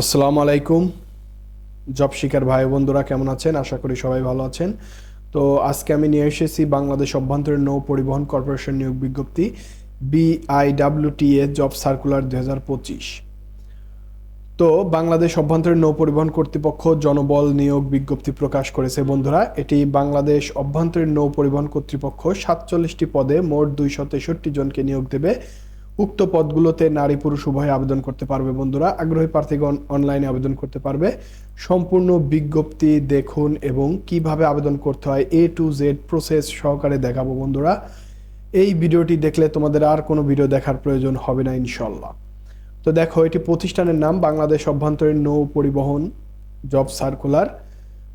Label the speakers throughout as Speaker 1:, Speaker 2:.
Speaker 1: আসসালামু আলাইকুম জব শিকার ভাই বন্ধুরা কেমন আছেন আশা করি সবাই ভালো আছেন তো আজকে আমি নিয়ে এসেছি বাংলাদেশ অভ্যন্তরীণ নৌ পরিবহন কর্পোরেশন নিয়োগ বিজ্ঞপ্তি বিআইডাব্লিউটিএ জব সার্কুলার দু তো বাংলাদেশ অভ্যন্তরীণ নৌ পরিবহন কর্তৃপক্ষ জনবল নিয়োগ বিজ্ঞপ্তি প্রকাশ করেছে বন্ধুরা এটি বাংলাদেশ অভ্যন্তরীণ নৌ পরিবহন কর্তৃপক্ষ সাতচল্লিশটি পদে মোট দুইশো তেষট্টি জনকে নিয়োগ দেবে উক্ত পদগুলোতে নারী পুরুষ উভয়ে আবেদন করতে পারবে বন্ধুরা আগ্রহী প্রার্থীগণ অনলাইনে আবেদন করতে পারবে সম্পূর্ণ বিজ্ঞপ্তি দেখুন এবং কিভাবে আবেদন করতে হয় এ টু জেড প্রসেস সহকারে দেখাবো বন্ধুরা এই ভিডিওটি দেখলে তোমাদের আর কোনো ভিডিও দেখার প্রয়োজন হবে না ইনশাল্লাহ তো দেখো এটি প্রতিষ্ঠানের নাম বাংলাদেশ অভ্যন্তরীণ নৌ পরিবহন জব সার্কুলার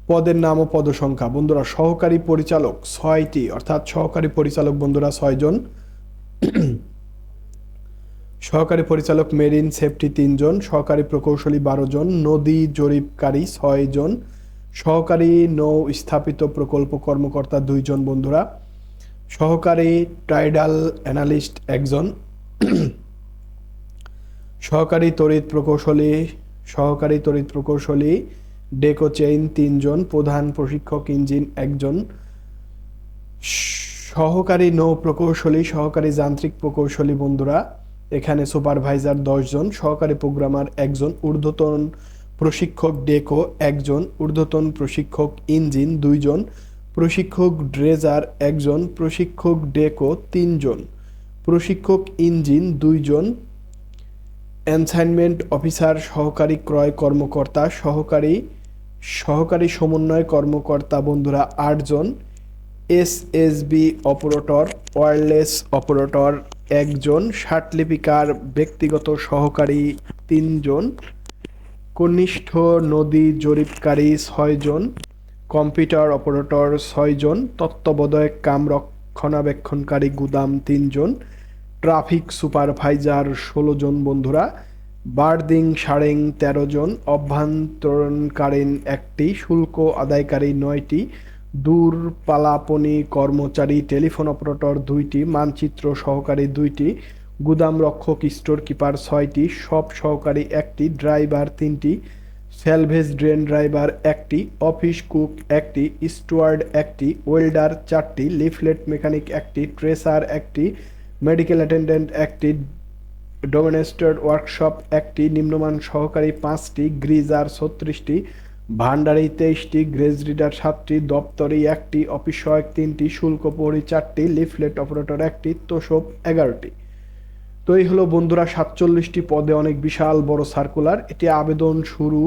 Speaker 1: পদের নাম ও পদসংখ্যা বন্ধুরা সহকারী পরিচালক ছয়টি অর্থাৎ সহকারী পরিচালক বন্ধুরা ছয়জন সহকারী পরিচালক মেরিন সেফটি তিনজন সহকারী প্রকৌশলী বারো জন নদী জরিপকারী ছয় জন সহকারী নৌ স্থাপিত প্রকল্প কর্মকর্তা দুইজন বন্ধুরা সহকারী ট্রাইডাল অ্যানালিস্ট একজন সহকারী তড়িৎ প্রকৌশলী সহকারী তড়িৎ প্রকৌশলী ডেকো চেইন তিনজন প্রধান প্রশিক্ষক ইঞ্জিন একজন সহকারী নৌ প্রকৌশলী সহকারী যান্ত্রিক প্রকৌশলী বন্ধুরা এখানে সুপারভাইজার দশজন সহকারী প্রোগ্রামার একজন ঊর্ধ্বতন প্রশিক্ষক ডেকো একজন ঊর্ধ্বতন প্রশিক্ষক ইঞ্জিন দুইজন প্রশিক্ষক ড্রেজার একজন প্রশিক্ষক ডেকো তিনজন প্রশিক্ষক ইঞ্জিন দুইজন অ্যানসাইনমেন্ট অফিসার সহকারী ক্রয় কর্মকর্তা সহকারী সহকারী সমন্বয় কর্মকর্তা বন্ধুরা আটজন S S B operator wireless operator একজন ষাটলিপিকার ব্যক্তিগত সহকারী তিনজন কনিষ্ঠ নদী জরিপকারী ছয়জন কম্পিউটার অপারেটর ছয়জন তত্ত্ববোধক কাম রক্ষণাবেক্ষণকারী গুদাম তিনজন ট্রাফিক সুপারভাইজার ষোলো জন বন্ধুরা বার্দিং সারেং তেরো জন অভ্যন্তরণকালীন একটি শুল্ক আদায়কারী নয়টি পালাপনি কর্মচারী টেলিফোন অপারেটর দুইটি মানচিত্র সহকারী দুইটি গুদাম রক্ষক স্টোর কিপার ছয়টি সব সহকারী একটি ড্রাইভার তিনটি স্যালভেজ ড্রেন ড্রাইভার একটি অফিস কুক একটি স্টুয়ার্ড একটি ওয়েল্ডার চারটি লিফলেট মেকানিক একটি ট্রেসার একটি মেডিকেল অ্যাটেন্ডেন্ট একটি ডোমেনেস্টেড ওয়ার্কশপ একটি নিম্নমান সহকারী পাঁচটি গ্রিজার ছত্রিশটি ভান্ডারি তেইশটি গ্রেজ রিডার সাতটি দপ্তরি একটি অফিস সহায়ক তিনটি শুল্ক পরি চারটি লিফলেট অপারেটর একটি তোষব এগারোটি তো এই হলো বন্ধুরা সাতচল্লিশটি পদে অনেক বিশাল বড় সার্কুলার এটি আবেদন শুরু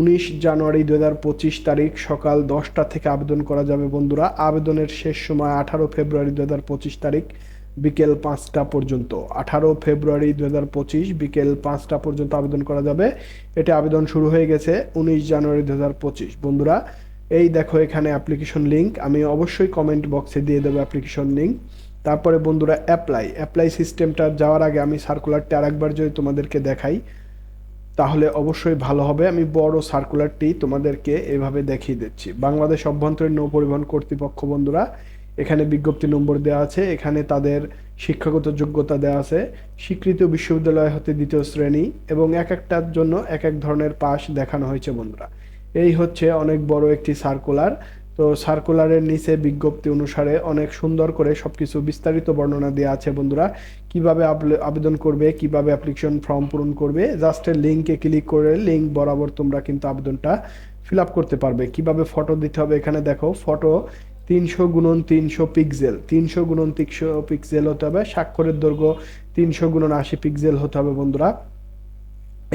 Speaker 1: উনিশ জানুয়ারি দু তারিখ সকাল দশটা থেকে আবেদন করা যাবে বন্ধুরা আবেদনের শেষ সময় আঠারো ফেব্রুয়ারি দু তারিখ বিকেল পাঁচটা পর্যন্ত আঠারো ফেব্রুয়ারি দু হাজার পঁচিশ বিকেল পাঁচটা পর্যন্ত আবেদন করা যাবে এটি আবেদন শুরু হয়ে গেছে উনিশ জানুয়ারি দু হাজার পঁচিশ বন্ধুরা এই দেখো এখানে অ্যাপ্লিকেশন লিঙ্ক আমি অবশ্যই কমেন্ট বক্সে দিয়ে দেবো অ্যাপ্লিকেশন লিঙ্ক তারপরে বন্ধুরা অ্যাপ্লাই অ্যাপ্লাই সিস্টেমটা যাওয়ার আগে আমি সার্কুলারটি আরেকবার যদি তোমাদেরকে দেখাই তাহলে অবশ্যই ভালো হবে আমি বড় সার্কুলারটি তোমাদেরকে এভাবে দেখিয়ে দিচ্ছি বাংলাদেশ অভ্যন্তরীণ নৌ পরিবহন কর্তৃপক্ষ বন্ধুরা এখানে বিজ্ঞপ্তি নম্বর দেওয়া আছে এখানে তাদের শিক্ষাগত যোগ্যতা দেওয়া আছে স্বীকৃত বিশ্ববিদ্যালয় হতে দ্বিতীয় শ্রেণী এবং এক একটার জন্য এক এক ধরনের পাস দেখানো হয়েছে বন্ধুরা এই হচ্ছে অনেক বড় একটি সার্কুলার তো সার্কুলারের নিচে বিজ্ঞপ্তি অনুসারে অনেক সুন্দর করে সব কিছু বিস্তারিত বর্ণনা দেওয়া আছে বন্ধুরা কিভাবে আবেদন করবে কিভাবে অ্যাপ্লিকেশন ফর্ম পূরণ করবে জাস্টের লিঙ্কে ক্লিক করে লিঙ্ক বরাবর তোমরা কিন্তু আবেদনটা ফিল আপ করতে পারবে কিভাবে ফটো দিতে হবে এখানে দেখো ফটো তিনশো গুণন তিনশো পিক্সেল তিনশো গুণন তিনশো পিক্সেল হতে হবে স্বাক্ষরের দৈর্ঘ্য তিনশো গুণন আশি পিক্সেল হতে হবে বন্ধুরা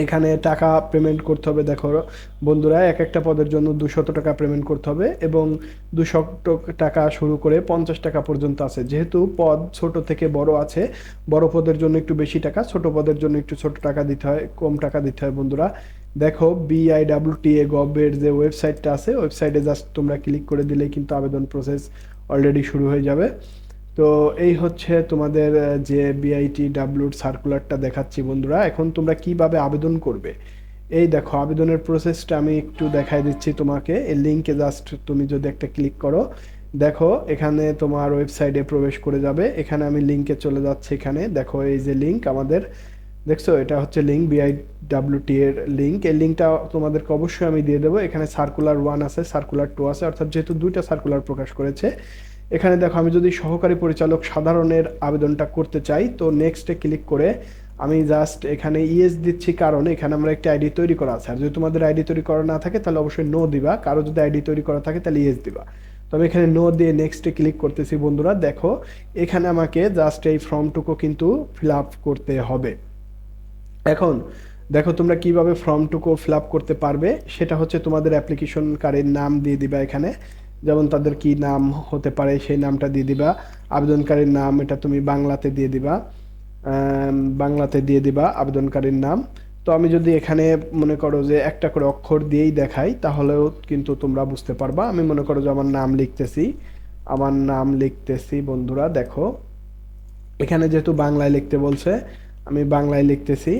Speaker 1: এখানে টাকা পেমেন্ট করতে হবে দেখো বন্ধুরা এক একটা পদের জন্য দুশত টাকা পেমেন্ট করতে হবে এবং দুশত টাকা শুরু করে পঞ্চাশ টাকা পর্যন্ত আছে যেহেতু পদ ছোট থেকে বড় আছে বড় পদের জন্য একটু বেশি টাকা ছোট পদের জন্য একটু ছোট টাকা দিতে হয় কম টাকা দিতে হয় বন্ধুরা দেখো বিআইডাব্লিউটিএ গভের যে ওয়েবসাইটটা আছে ওয়েবসাইটে জাস্ট তোমরা ক্লিক করে দিলে কিন্তু আবেদন প্রসেস অলরেডি শুরু হয়ে যাবে তো এই হচ্ছে তোমাদের যে বিআইটি ডাব্লুর সার্কুলারটা দেখাচ্ছি বন্ধুরা এখন তোমরা কিভাবে আবেদন করবে এই দেখো আবেদনের প্রসেসটা আমি একটু দেখাই দিচ্ছি তোমাকে এই লিঙ্কে জাস্ট তুমি যদি একটা ক্লিক করো দেখো এখানে তোমার ওয়েবসাইটে প্রবেশ করে যাবে এখানে আমি লিঙ্কে চলে যাচ্ছি এখানে দেখো এই যে লিঙ্ক আমাদের দেখছো এটা হচ্ছে লিঙ্ক ডাব্লিউটি এর লিঙ্ক এই লিঙ্কটা তোমাদেরকে অবশ্যই আমি দিয়ে দেবো এখানে সার্কুলার ওয়ান আছে সার্কুলার টু আছে অর্থাৎ যেহেতু দুইটা সার্কুলার প্রকাশ করেছে এখানে দেখো আমি যদি সহকারী পরিচালক সাধারণের আবেদনটা করতে চাই তো নেক্সটে ক্লিক করে আমি জাস্ট এখানে ইএস দিচ্ছি কারণ এখানে আমরা একটি আইডি তৈরি করা আছে আর যদি তোমাদের আইডি তৈরি করা না থাকে তাহলে অবশ্যই নো দিবা কারো যদি আইডি তৈরি করা থাকে তাহলে ইএস দিবা তো আমি এখানে নো দিয়ে নেক্সটে ক্লিক করতেছি বন্ধুরা দেখো এখানে আমাকে জাস্ট এই ফর্মটুকু কিন্তু ফিল আপ করতে হবে এখন দেখো তোমরা কিভাবে ফর্মটুকু ফিল আপ করতে পারবে সেটা হচ্ছে তোমাদের অ্যাপ্লিকেশনকারীর নাম দিয়ে দিবা এখানে যেমন তাদের কি নাম হতে পারে সেই নামটা দিয়ে দিবা আবেদনকারীর নাম এটা তুমি বাংলাতে দিয়ে দিবা বাংলাতে দিয়ে দিবা আবেদনকারীর নাম তো আমি যদি এখানে মনে করো যে একটা করে অক্ষর দিয়েই দেখাই তাহলেও কিন্তু তোমরা বুঝতে পারবা আমি মনে করো যে আমার নাম লিখতেছি আমার নাম লিখতেছি বন্ধুরা দেখো এখানে যেহেতু বাংলায় লিখতে বলছে আমি বাংলায় লিখতেছি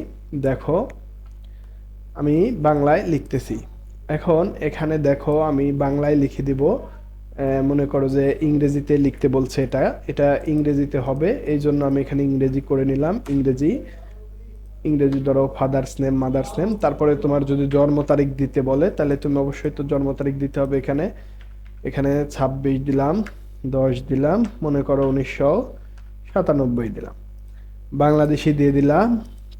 Speaker 1: দেখো আমি বাংলায় লিখতেছি এখন এখানে দেখো আমি বাংলায় লিখে দিব মনে করো যে ইংরেজিতে লিখতে বলছে এটা এটা ইংরেজিতে হবে এই জন্য আমি এখানে ইংরেজি করে নিলাম ইংরেজি ইংরেজি ধরো ফাদার্স নেম মাদার্স নেম তারপরে তোমার যদি জন্ম তারিখ দিতে বলে তাহলে তুমি অবশ্যই তো জন্ম তারিখ দিতে হবে এখানে এখানে ছাব্বিশ দিলাম দশ দিলাম মনে করো উনিশশো সাতানব্বই দিলাম বাংলাদেশি দিয়ে দিলাম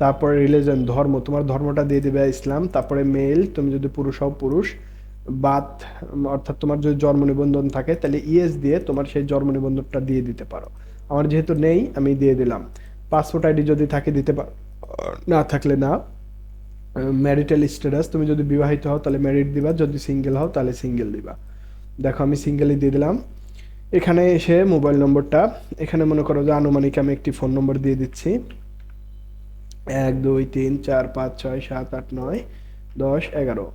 Speaker 1: তারপরে রিলিজন ধর্ম তোমার ধর্মটা দিয়ে দেবে ইসলাম তারপরে মেল তুমি যদি পুরুষ হও পুরুষ বাত অর্থাৎ তোমার যদি জন্ম নিবন্ধন থাকে তাহলে ইএস দিয়ে তোমার সেই জন্ম নিবন্ধনটা দিয়ে দিতে পারো আমার যেহেতু নেই আমি দিয়ে দিলাম পাসপোর্ট আইডি যদি থাকে দিতে পারো না থাকলে না ম্যারিটাল স্ট্যাটাস তুমি যদি বিবাহিত হও তাহলে ম্যারিড দিবা যদি সিঙ্গেল হও তাহলে সিঙ্গেল দিবা দেখো আমি সিঙ্গেলই দিয়ে দিলাম এখানে এসে মোবাইল নম্বরটা এখানে মনে করো যে আনুমানিক আমি একটি ফোন নম্বর দিয়ে দিচ্ছি এক দুই তিন চার পাঁচ ছয় সাত আট নয় দশ এগারো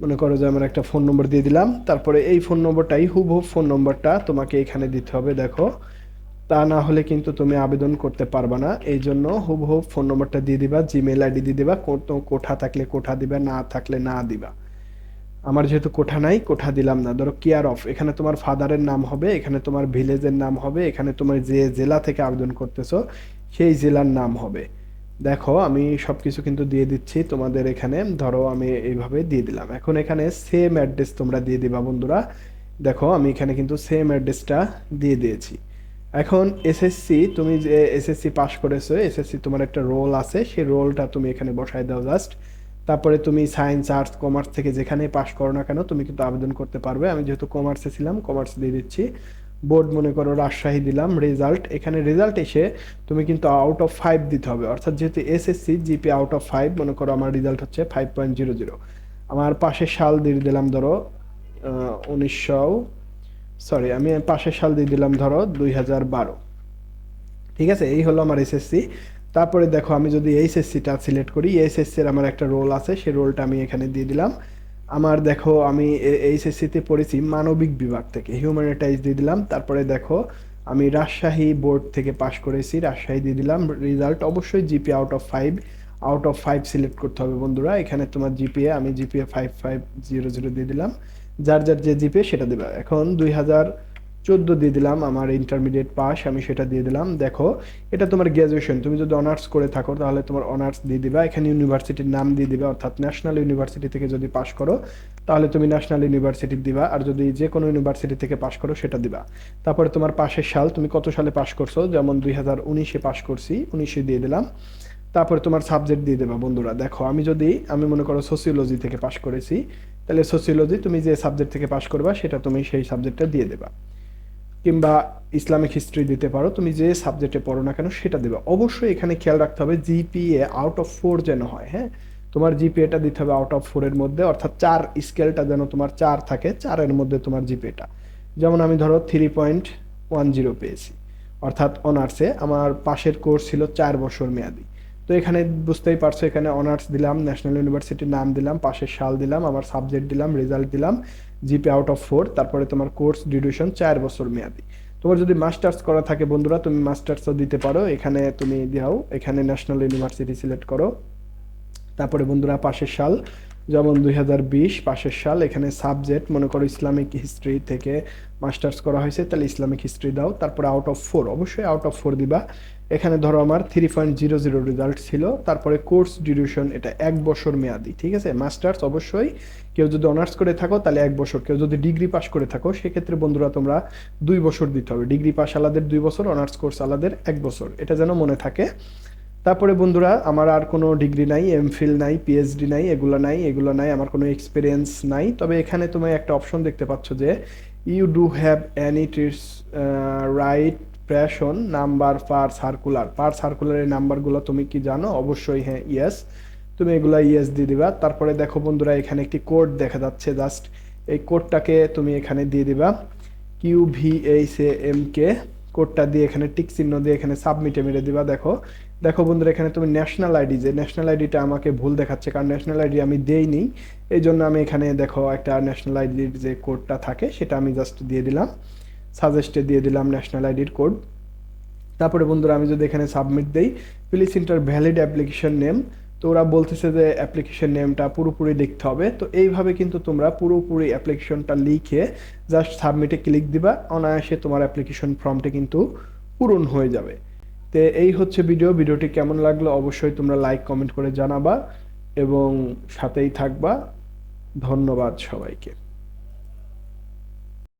Speaker 1: মনে করো যে আমার একটা ফোন নম্বর দিয়ে দিলাম তারপরে এই ফোন নম্বরটাই হুবহু ফোন নম্বরটা তোমাকে এখানে দিতে হবে দেখো তা না হলে কিন্তু তুমি আবেদন করতে পারবে না এই জন্য হুব ফোন নম্বরটা দিয়ে দিবা জিমেল আইডি দিয়ে দিবা কোঠা থাকলে কোঠা দিবা না থাকলে না দিবা আমার যেহেতু কোঠা নাই কোঠা দিলাম না ধরো কেয়ার অফ এখানে তোমার ফাদারের নাম হবে এখানে তোমার ভিলেজের নাম হবে এখানে তোমার যে জেলা থেকে আবেদন করতেছো সেই জেলার নাম হবে দেখো আমি সব কিছু কিন্তু দিয়ে দিচ্ছি তোমাদের এখানে ধরো আমি এইভাবে দিয়ে দিলাম এখন এখানে সেম অ্যাড্রেস তোমরা দিয়ে দিবা বন্ধুরা দেখো আমি এখানে কিন্তু সেম অ্যাড্রেসটা দিয়ে দিয়েছি এখন এসএসসি তুমি যে এসএসসি পাস করেছো এসএসসি তোমার একটা রোল আছে সেই রোলটা তুমি এখানে বসায় দাও জাস্ট তারপরে তুমি সায়েন্স আর্টস কমার্স থেকে যেখানে পাশ করো না কেন তুমি কিন্তু আবেদন করতে পারবে আমি যেহেতু কমার্সে ছিলাম কমার্স দিয়ে দিচ্ছি বোর্ড মনে করো রাজশাহী দিলাম রেজাল্ট এখানে রেজাল্ট এসে তুমি কিন্তু আউট অফ ফাইভ দিতে হবে অর্থাৎ যেহেতু SSC GP out of five মনে করো আমার রেজাল্ট হচ্ছে ফাইভ পয়েন্ট জিরো জিরো আমার পাশে সাল দিয়ে দিলাম ধরো উনিশশো সরি আমি পাশের সাল দিয়ে দিলাম ধরো দুই হাজার বারো ঠিক আছে এই হলো আমার এসএসসি তারপরে দেখো আমি যদি এইচএসসিটা সিলেক্ট করি এইচএসসির আমার একটা রোল আছে সেই রোলটা আমি এখানে দিয়ে দিলাম আমার দেখো আমি এইচএসসিতে পড়েছি মানবিক বিভাগ থেকে হিউম্যানিটাইজ দিয়ে দিলাম তারপরে দেখো আমি রাজশাহী বোর্ড থেকে পাশ করেছি রাজশাহী দিয়ে দিলাম রেজাল্ট অবশ্যই GP out of five out of five select করতে হবে বন্ধুরা এখানে তোমার জিপিএ আমি GPA five five zero zero দিয়ে দিলাম যার যার যে জিপিএ সেটা দেবে এখন দুই হাজার চোদ্দো দিয়ে দিলাম আমার ইন্টারমিডিয়েট পাস আমি সেটা দিয়ে দিলাম দেখো এটা তোমার গ্র্যাজুয়েশন তুমি যদি অনার্স করে থাকো তাহলে তোমার অনার্স দিয়ে দিবা এখানে ইউনিভার্সিটির নাম দিয়ে দিবে অর্থাৎ ন্যাশনাল ইউনিভার্সিটি থেকে যদি পাশ করো তাহলে তুমি ন্যাশনাল ইউনিভার্সিটি দিবা আর যদি যে কোনো ইউনিভার্সিটি থেকে পাশ করো সেটা দিবা তারপরে তোমার পাশের সাল তুমি কত সালে পাশ করছো যেমন দুই হাজার উনিশে পাশ করছি উনিশে দিয়ে দিলাম তারপরে তোমার সাবজেক্ট দিয়ে দেবা বন্ধুরা দেখো আমি যদি আমি মনে করো সোসিওলজি থেকে পাশ করেছি তাহলে সোসিওলজি তুমি যে সাবজেক্ট থেকে পাশ করবা সেটা তুমি সেই সাবজেক্টটা দিয়ে দেবা কিংবা ইসলামিক হিস্ট্রি দিতে পারো তুমি যে সাবজেক্টে পড়ো না কেন সেটা দেবে অবশ্যই এখানে খেয়াল রাখতে হবে জিপিএ আউট অফ ফোর যেন হয় হ্যাঁ তোমার জিপিএটা দিতে হবে আউট অফ ফোরের মধ্যে অর্থাৎ চার স্কেলটা যেন তোমার চার থাকে চারের মধ্যে তোমার জিপিএটা যেমন আমি ধরো থ্রি পয়েন্ট ওয়ান জিরো পেয়েছি অর্থাৎ অনার্সে আমার পাশের কোর্স ছিল চার বছর মেয়াদি তো এখানে বুঝতেই পারছো এখানে অনার্স দিলাম ন্যাশনাল ইউনিভার্সিটির নাম দিলাম পাশের সাল দিলাম আবার সাবজেক্ট দিলাম রেজাল্ট দিলাম জিপি আউট অফ ফোর তারপরে তোমার কোর্স ডিউরেশন চার বছর মেয়াদি তোমার যদি মাস্টার্স করা থাকে বন্ধুরা তুমি মাস্টার্সও দিতে পারো এখানে তুমি দাও এখানে ন্যাশনাল ইউনিভার্সিটি সিলেক্ট করো তারপরে বন্ধুরা পাশের সাল যেমন দুই হাজার বিশ পাশের সাল এখানে সাবজেক্ট মনে করো ইসলামিক হিস্ট্রি থেকে মাস্টার্স করা হয়েছে তাহলে ইসলামিক হিস্ট্রি দাও তারপরে আউট অফ ফোর অবশ্যই আউট অফ ফোর দিবা এখানে ধরো আমার three point zero zero result ছিল তারপরে কোর্স ডিউরেশন এটা এক বছর মেয়াদি ঠিক আছে মাস্টার্স অবশ্যই কেউ যদি অনার্স করে থাকো তাহলে এক বছর কেউ যদি ডিগ্রি পাস করে থাকো সেক্ষেত্রে বন্ধুরা তোমরা দুই বছর দিতে হবে ডিগ্রি পাস আলাদের দুই বছর অনার্স কোর্স আলাদের এক বছর এটা যেন মনে থাকে তারপরে বন্ধুরা আমার আর কোনো ডিগ্রি নাই এমফিল নাই পিএইচডি নাই এগুলো নাই এগুলো নাই আমার কোনো এক্সপিরিয়েন্স নাই তবে এখানে তুমি একটা অপশন দেখতে পাচ্ছ যে ইউ ডু হ্যাভ অ্যানি টিটস right passion number per circular per সার্কুলারের নাম্বারগুলো তুমি কি জানো অবশ্যই হ্যাঁ ইয়েস তুমি এগুলো ইয়েস দিয়ে দিবা তারপরে দেখো বন্ধুরা এখানে একটি কোড দেখা যাচ্ছে জাস্ট এই কোডটাকে তুমি এখানে দিয়ে দিবা Q V H A M K কোডটা দিয়ে এখানে টিক চিহ্ন দিয়ে এখানে সাবমিটে মেরে দিবা দেখো দেখো বন্ধুরা এখানে তুমি ন্যাশনাল আইডি যে ন্যাশনাল আইডিটা আমাকে ভুল দেখাচ্ছে কারণ ন্যাশনাল আইডি আমি দেইনি এই জন্য আমি এখানে দেখো একটা ন্যাশনাল আইডির যে কোডটা থাকে সেটা আমি জাস্ট দিয়ে দিলাম সাজেস্টে দিয়ে দিলাম ন্যাশনাল আইডির কোড তারপরে বন্ধুরা আমি যদি এখানে সাবমিট দেই please enter valid application name তো ওরা বলতেছে যে অ্যাপ্লিকেশন নেমটা পুরোপুরি লিখতে হবে তো এইভাবে কিন্তু তোমরা পুরোপুরি অ্যাপ্লিকেশনটা লিখে জাস্ট সাবমিটে ক্লিক দিবা অনায়াসে তোমার অ্যাপ্লিকেশন ফর্মটা কিন্তু পূরণ হয়ে যাবে তো এই হচ্ছে ভিডিও ভিডিওটি কেমন লাগলো অবশ্যই তোমরা লাইক কমেন্ট করে জানাবা এবং সাথেই থাকবা ধন্যবাদ সবাইকে